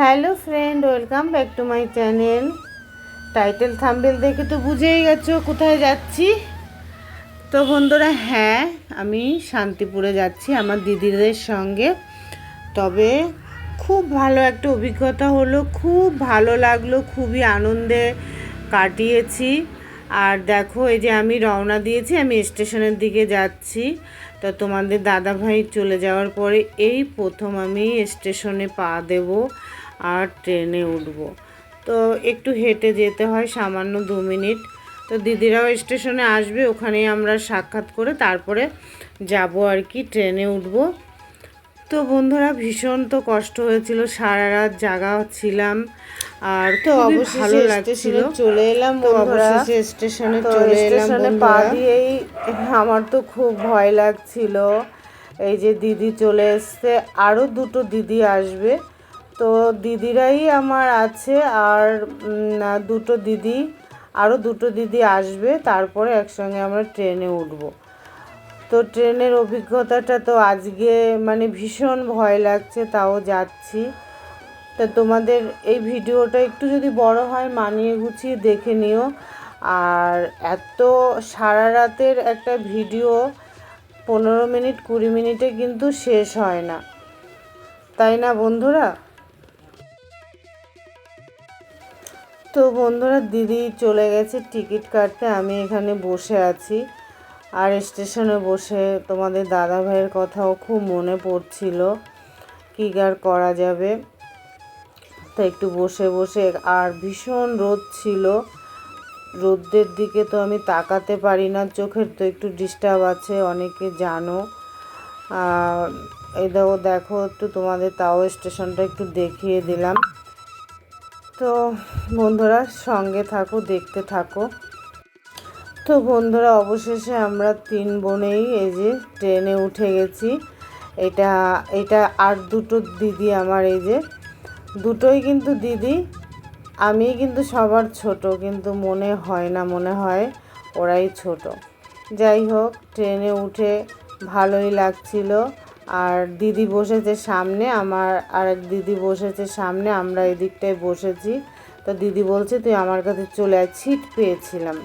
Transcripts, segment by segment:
Hello friend, welcome back to my channel. Title thumbnail দেখে তো বুঝেই গেছো কোথায় যাচ্ছি। তো বন্ধুরা হ্যাঁ আমি শান্তিপুরে যাচ্ছি আমার দিদিদের সঙ্গে। তবে খুব ভালো একটা অভিজ্ঞতা হলো, খুব ভালো লাগল, খুবই আনন্দে কাটিয়েছি। আর দেখো, এই যে আমি রওনা দিয়েছি, আমি স্টেশনের দিকে যাচ্ছি। তো তোমাদের দাদা ভাই চলে যাওয়ার পরে এই প্রথম আমি স্টেশনে পা দেব। আর ট্রেনে উঠব। তো একটু হেঁটে যেতে হয় সামান্য দু মিনিট। তো দিদিরাও স্টেশনে আসবে ওখানে আমরা সাক্ষাৎ করে তারপরে যাব আর কি ট্রেনে উঠবো। তো বন্ধুরা ভীষণ তো কষ্ট হয়েছিল সারা রাত জাগা ছিলাম। আর তো ভালো লাগছিল। চলে এলাম অবশেষে স্টেশনে চলে এলাম পা দিয়েই আমার তো খুব ভয় লাগছিল। এই যে দিদি চলে এসছে আরও দুটো দিদি আসবে। তো দিদিরাই আমার আছে আর দুটো দিদি, আরও দুটো দিদি আসবে, তারপরে একসঙ্গে আমরা ট্রেনে উঠব। তো ট্রেনের অভিজ্ঞতাটা তো আজকে মানে ভীষণ ভয় লাগছে, তাও যাচ্ছি। তা তোমাদের এই ভিডিওটা একটু যদি বড় হয়, মানিয়ে গুছিয়ে দেখে নিও। আর এত সারা রাতের একটা ভিডিও পনেরো মিনিট, কুড়ি মিনিটে কিন্তু শেষ হয় না। তাই না বন্ধুরা? তো বন্ধুরা, দিদি চলে গেছে টিকিট কাটতে। আমি এখানে বসে আছি আর স্টেশনে বসে তোমাদের দাদা ভাইয়ের কথাও খুব মনে পড়ছিল কী আর করা যাবে। তো একটু বসে বসে আর ভীষণ রোদ ছিল। রোদের দিকে তো আমি তাকাতে পারি না, চোখের তো একটু ডিস্টার্ব আছে, অনেকে জানো। দেখো দেখো একটু তোমাদের, তাও স্টেশনটা একটু দেখিয়ে দিলাম। তো বন্ধুরা, সঙ্গে থাকো, দেখতে থাকো। তো বন্ধুরা, অবশেষে আমরা তিন বোনেই এই যে ট্রেনে উঠে গেছি। এটা এটা আর দুটো দিদি আমার এই যে। দুটোই কিন্তু দিদি আমি কিন্তু সবার ছোট, কিন্তু মনে হয় না, মনে হয় ওরাই ছোট। যাই হোক, ট্রেনে উঠে ভালোই লাগছিল। আর দিদি বসেছে সামনে, আমার আর এক দিদি বসেছে সামনে, আমরা এদিকটায় বসেছি। তো দিদি বলছে, তুই আমার কাছে চলে আয়। সিট পেয়েছিলাম।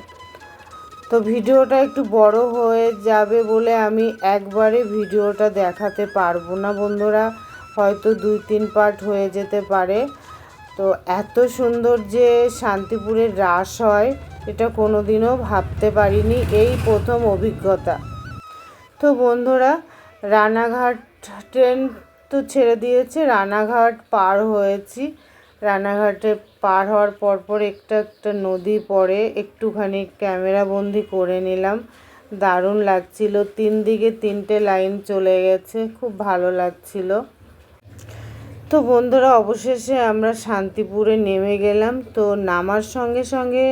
তো ভিডিওটা একটু বড় হয়ে যাবে বলে আমি একবারে ভিডিওটা দেখাতে পারব না বন্ধুরা। হয়তো দুই, তিন পার্ট হয়ে যেতে পারে। তো এত সুন্দর যে শান্তিপুরের রাস হয়, এটা কোনো দিনও ভাবতে পারিনি, এই প্রথম অভিজ্ঞতা। তো বন্ধুরা রানাঘাট ট্রেন তো ছেড়ে দিয়েছে, রানাঘাট পার হয়েছি। রানাঘাটে পার হওয়ার পর পর একটা একটা নদী পড়ে, একটুখানি ক্যামেরা বন্দি করে নিলাম। দারুণ লাগছিল। তিন দিকে তিনটে লাইন চলে গেছে, খুব ভালো লাগছিল। তো বন্ধুরা, অবশেষে আমরা শান্তিপুরে নেমে গেলাম। তো নামার সঙ্গে সঙ্গে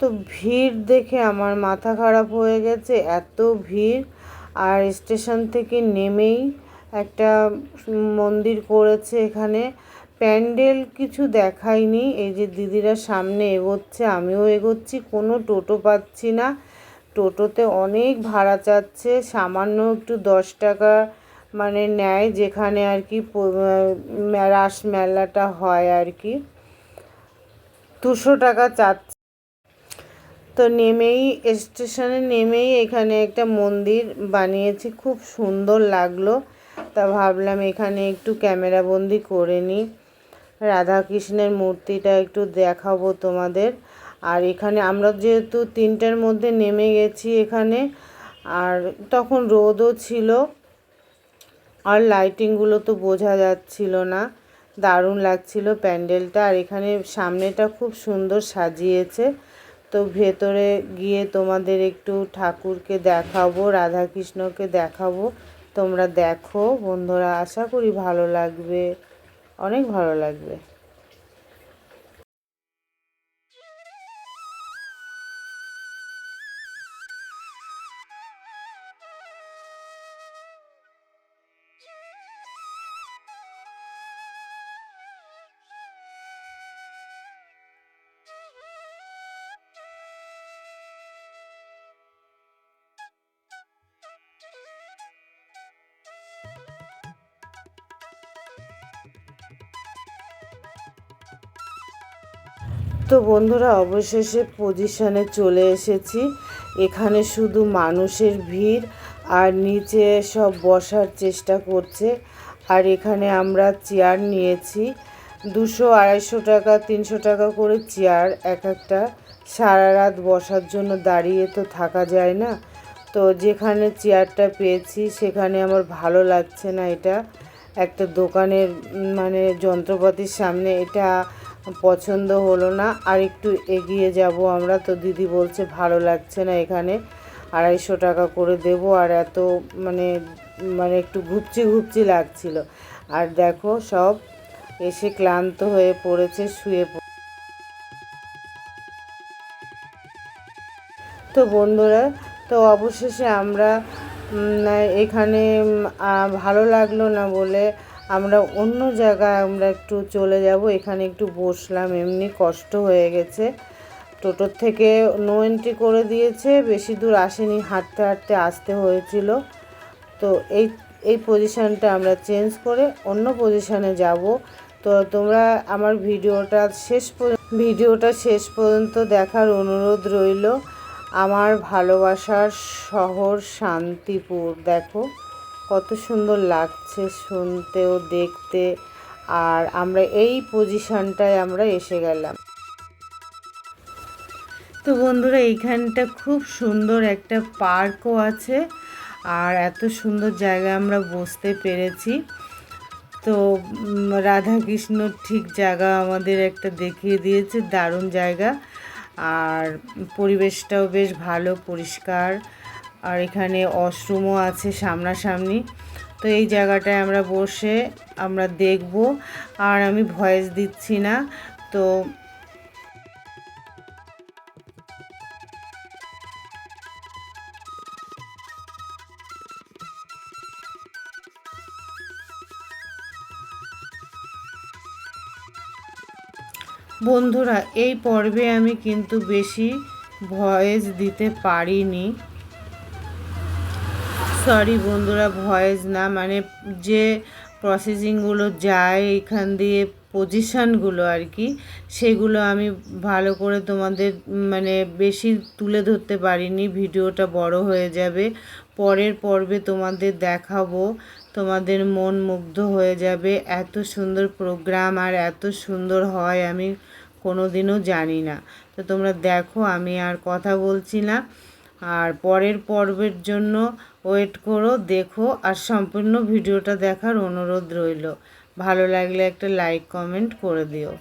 তো ভিড় দেখে আমার মাথা খারাপ হয়ে গেছে, এত ভিড়। আর স্টেশন থেকে নেমেই একটা মন্দির করেছে এখানে। প্যান্ডেল কিছু দেখায়নি। এই যে দিদিরা সামনে এগোচ্ছে, আমিও এগোচ্ছি, কোনো টোটো পাচ্ছি না। টোটোতে অনেক ভাড়া চাচ্ছে, সামান্য একটু দশ টাকা মানে নেয় যেখানে আর কি রাস মেলাটা হয় আর কি। দুশো টাকা চাচ্ছে। তো নেমেই স্টেশনে নেমেই এখানে একটা মন্দির বানিয়েছি, খুব সুন্দর লাগল। তা ভাবলাম এখানে একটু ক্যামেরা বন্দি করে নিই। রাধাকৃষ্ণের মূর্তিটা একটু দেখাবো তোমাদের। আর এখানে আমরা যেহেতু তিনটার মধ্যে নেমে গেছি এখানে, আর তখন রোদও ছিল, আর লাইটিংগুলো তো বোঝা যাচ্ছিল না। দারুণ লাগছিল প্যান্ডেলটা, আর এখানে সামনেটা খুব সুন্দর সাজিয়েছে। তো ভেতরে গিয়ে তোমাদের একটু ঠাকুরকে দেখাবো, রাধাকৃষ্ণকে দেখাবো। তোমরা দেখো, বন্ধুরা, আশা করি ভালো লাগবে। অনেক ভালো লাগবে। তো বন্ধুরা, অবশেষে পজিশনে চলে এসেছি। এখানে শুধু মানুষের ভিড় আর নিচে সব বসার চেষ্টা করছে। আর এখানে আমরা চেয়ার নিয়েছি। দুশো আড়াইশো টাকা, তিনশো টাকা করে চেয়ার এক একটা। সারা রাত বসার জন্য দাঁড়িয়ে তো থাকা যায় না। তো যেখানে চেয়ারটা পেয়েছি, সেখানে আমার ভালো লাগছে না এটা। একটা দোকানের মানে যন্ত্রপাতির সামনে এটা পছন্দ হলো না। আর একটু এগিয়ে যাব আমরা। তো দিদি বলছে, ভালো লাগছে না এখানে। আড়াইশো টাকা করে দেব। আর এত মানে মানে একটু ঘুপচি ঘুপচি লাগছিল। আর দেখো সব এসে ক্লান্ত হয়ে পড়েছে, শুয়ে তো বন্ধুরা, তো অবশেষে আমরা এখানে ভালো লাগল না বলে আমরা অন্য জায়গায় আমরা একটু চলে যাব, এখানে একটু বসলাম, এমনি কষ্ট হয়ে গেছে। টোটোর থেকে নো এন্ট্রি করে দিয়েছে, বেশি দূর আসেনি, হাঁটতে হাঁটতে আসতে হয়েছিল। তো এই এই পজিশানটা আমরা চেঞ্জ করে অন্য পজিশানে যাব। তো তোমরা আমার ভিডিওটা শেষ ভিডিওটা শেষ পর্যন্ত দেখার অনুরোধ রইল। আমার ভালোবাসার শহর শান্তিপুর, দেখো। কত সুন্দর লাগছে শুনতেও, দেখতে। আর আমরা এই পজিশনটায় আমরা এসে গেলাম। তো বন্ধুরা, এইখানটা খুব সুন্দর একটা পার্কও আছে। আর এত সুন্দর জায়গায় আমরা বসতে পেরেছি। তো রাধাকৃষ্ণ ঠিক জায়গা আমাদের একটা দেখিয়ে দিয়েছে, দারুণ জায়গা। আর পরিবেশটাও বেশ ভালো, পরিষ্কার। আর এখানে অশরুমও আছে সামনাসামনি। তো এই জায়গাটায় আমরা বসে আমরা দেখব, আর আমি ভয়েস দিচ্ছি না, তো বন্ধুরা, এই পর্বে আমি কিন্তু বেশি ভয়েস দিতে পারিনি। সরি বন্ধুরা, ভয়েস না মানে যে প্রসেসিংগুলো যায় এখান দিয়ে পজিশানগুলো আর কি, সেগুলো আমি ভালো করে তোমাদের মানে বেশি তুলে ধরতে পারিনি, ভিডিওটা বড় হয়ে যাবে, পরের পর্বে তোমাদের দেখাবো, তোমাদের মন মুগ্ধ হয়ে যাবে, এত সুন্দর প্রোগ্রাম আর এত সুন্দর হয় আমি কোনো দিনও জানি না, তো তোমরা দেখো, আমি আর কথা বলছি না। আর পরের পর্বের জন্য ওয়েট করো, দেখো, আর সম্পূর্ণ ভিডিওটা দেখার অনুরোধ রইল। ভালো লাগলে একটা লাইক, কমেন্ট করে দিও।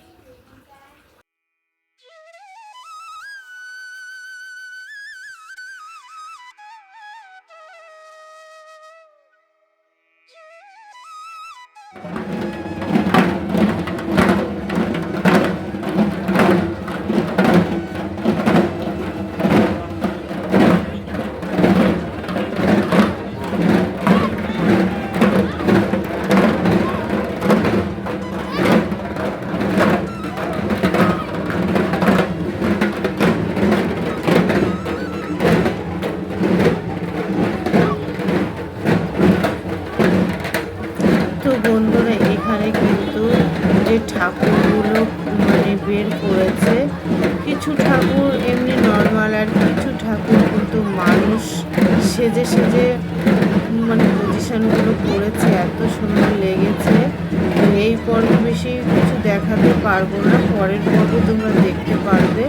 সেজে যে মানে পজিশানগুলো করেছে, এত সুন্দর লেগেছে। এই পর্বে বেশি কিছু দেখাতে পারব না। পরের পর্বে তোমরা দেখতে পারবে।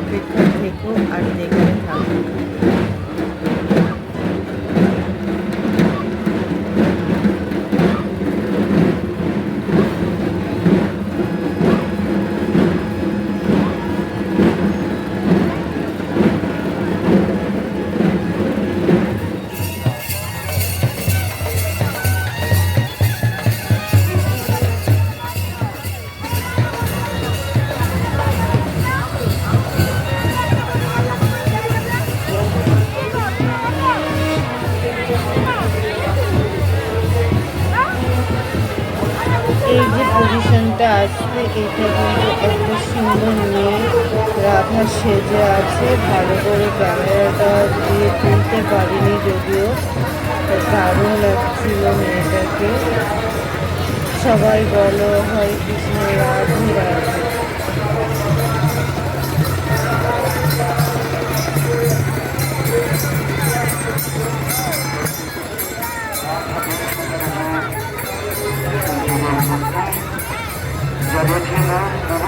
অপেক্ষা থেকো আর দেখতে থাকো। যে আসবে। এটা কিন্তু একটা সুন্দর মেয়ে রাধা সেজে আছে। ভালো করে ক্যামেরাটা দিয়ে তুলতে পারিনি যদিও। দারুণ লাগছিল মেয়েটাকে। সবাই বলো হয় কৃষ্ণ, রাধে রাধে।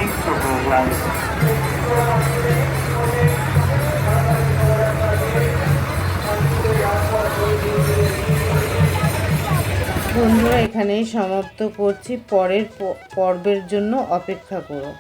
release the বন্ধুরা এখানেই সমাপ্ত করছি। পরের পর্বের জন্য অপেক্ষা করো।